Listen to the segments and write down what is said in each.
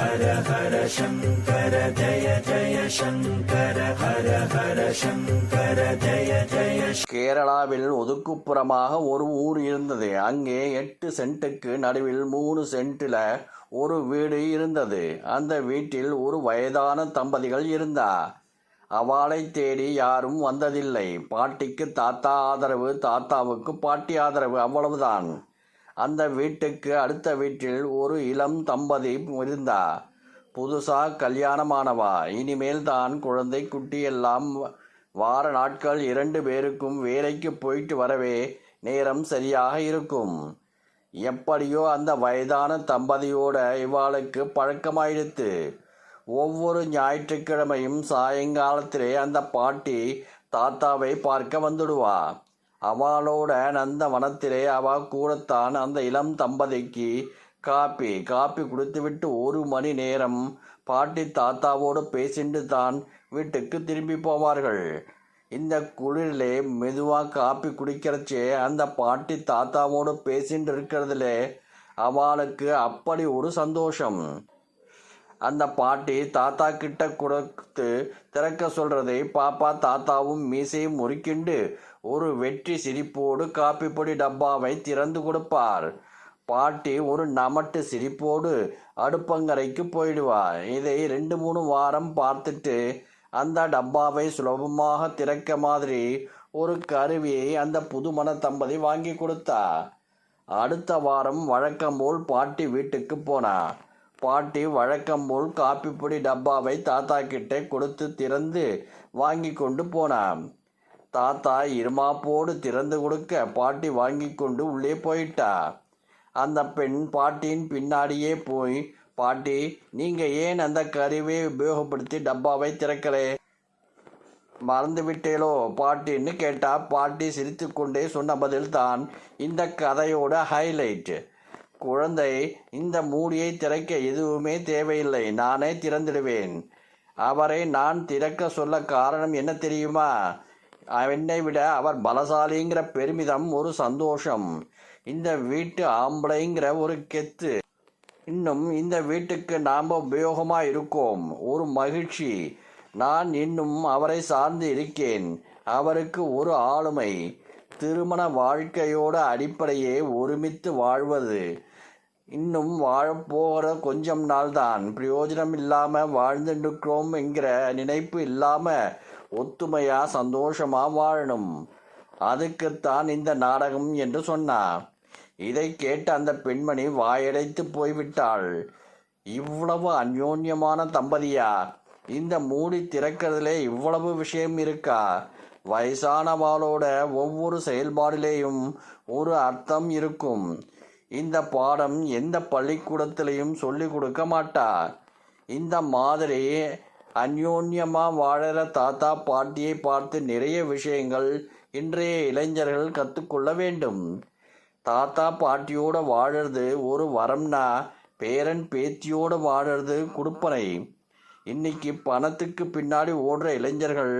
ஹர ஹர சங்கர ஜய ஜய சங்கர ஹர ஹர சங்கர ஜய ஜய கேரளாவில் ஒதுக்குப்புறமாக ஒரு ஊர் இருந்தது. அங்கே எட்டு சென்ட்டுக்கு நடுவில் மூணு சென்ட்டில் ஒரு வீடு இருந்தது. அந்த வீட்டில் ஒரு வயதான தம்பதிகள் இருந்தா. அவளை தேடி யாரும் வந்ததில்லை. பாட்டிக்கு தாத்தா ஆதரவு தாத்தாவுக்கு பாட்டி ஆதரவு அவ்வளவுதான். அந்த வீட்டுக்கு அடுத்த வீட்டில் ஒரு இளம் தம்பதி இருந்தா. புதுசாக கல்யாணமானவா. இனிமேல் தான் குழந்தை குட்டி எல்லாம் வார நாட்கள் இரண்டு பேருக்கும் வேலைக்கு போயிட்டு வரவே நேரம் சரியாக இருக்கும். எப்படியோ அந்த வயதான தம்பதியோட இவாளுக்கு பழக்கமாயிடுத்து. ஒவ்வொரு ஞாயிற்றுக்கிழமையும் சாயங்காலத்திலே அந்த பாட்டி தாத்தாவை பார்க்க வந்துடுவா. அவளோட அந்த வனத்திலே அவ கூடத்தான் அந்த இளம் தம்பதிக்கு காப்பி காப்பி குடித்துவிட்டு ஒரு மணி நேரம் பாட்டி தாத்தாவோடு பேசிட்டு தான் வீட்டுக்கு திரும்பி போவார்கள். இந்த குளிரிலே மெதுவாக காப்பி குடிக்கிறச்சே அந்த பாட்டி தாத்தாவோடு பேசிட்டு இருக்கிறதுல அவளுக்கு அப்படி ஒரு சந்தோஷம். அந்த பாட்டி தாத்தா கிட்ட கொடுத்து திறக்க சொல்றதை பாப்பா தாத்தாவும் மீசையும் முறுக்கிண்டு ஒரு வெற்றி சிரிப்போடு காப்பி பொடி டப்பாவை திறந்து கொடுப்பார். பாட்டி ஒரு நமட்டு சிரிப்போடு அடுப்பங்கரைக்கு போயிடுவார். இதை ரெண்டு மூணு வாரம் பார்த்துட்டு அந்த டப்பாவை சுலபமாக திறக்க மாதிரி ஒரு கருவியை அந்த புதுமண தம்பதி வாங்கி கொடுத்தா அடுத்த வாரம் வழக்கம் போல் பாட்டி வீட்டுக்கு போனா பாட்டி வழக்கம் போல் காப்பிப்பொடி டப்பாவை தாத்தா கிட்ட கொடுத்து திறந்து வாங்கி கொண்டு போனான் தாத்தா இருமாப்போடு திறந்து கொடுக்க பாட்டி வாங்கி கொண்டு உள்ளே போயிட்டா. அந்த பெண் பாட்டியின் பின்னாடியே போய் பாட்டி நீங்கள் ஏன் அந்த கருவியை உபயோகப்படுத்தி டப்பாவை திறக்கலே? மறந்து விட்டேலோ? பாட்டின்னு கேட்டால் பாட்டி சிரித்துக்கொண்டே சொன்ன பதில் தான் இந்த கதையோட ஹைலைட்டு குழந்தை இந்த மூடியை திறக்க எதுவுமே தேவையில்லை. நானே திறந்துடுவேன். அவரை நான் திறக்க சொல்ல காரணம் என்ன தெரியுமா? என்னை விட அவர் பலசாலிங்கிற பெருமிதம் ஒரு சந்தோஷம். இந்த வீட்டு ஆம்பளைங்கிற ஒரு கெத்து. இன்னும் இந்த வீட்டுக்கு நாம் உபயோகமாக இருக்கோம். ஒரு மகிழ்ச்சி. நான் இன்னும் அவரை சார்ந்து இருக்கேன். அவருக்கு ஒரு ஆளுமை. திருமண வாழ்க்கையோட அடிப்படையே ஒருமித்து வாழ்வது. இன்னும் வாழப்போகிற கொஞ்சம் நாள் தான் பிரயோஜனம் இல்லாமல் வாழ்ந்துட்டுருக்கிறோம் என்கிற நினைப்பு இல்லாமல் ஒத்துமையாக சந்தோஷமாக வாழணும். அதுக்குத்தான் இந்த நாடகம் என்று சொன்னார் இதை கேட்டு அந்த பெண்மணி வாயடைத்து போய்விட்டாள். இவ்வளவு அந்யோன்யமான தம்பதியா? இந்த மூடி திறக்கிறதுலே இவ்வளவு விஷயம் இருக்கா? வயசானவாளோட ஒவ்வொரு செயல்பாடிலேயும் ஒரு அர்த்தம் இருக்கும். இந்த பாடம் எந்த பள்ளிக்கூடத்திலையும் சொல்லி கொடுக்க மாட்டா இந்த மாதிரி அந்யோன்யமாக வாழற தாத்தா பாட்டியை பார்த்து நிறைய விஷயங்கள் இன்றைய இளைஞர்கள் கற்றுக்கொள்ள வேண்டும். தாத்தா பாட்டியோட வாழறது ஒரு வரம்னா பேரன் பேத்தியோடு வாழறது கொடுப்பனை. இன்னைக்கு பணத்துக்கு பின்னாடி ஓடுற இளைஞர்கள்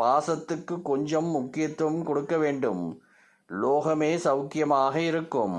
பாசத்துக்கு கொஞ்சம் முக்கியத்துவம் கொடுக்க வேண்டும். லோகமே சௌக்கியமாக இருக்கும்.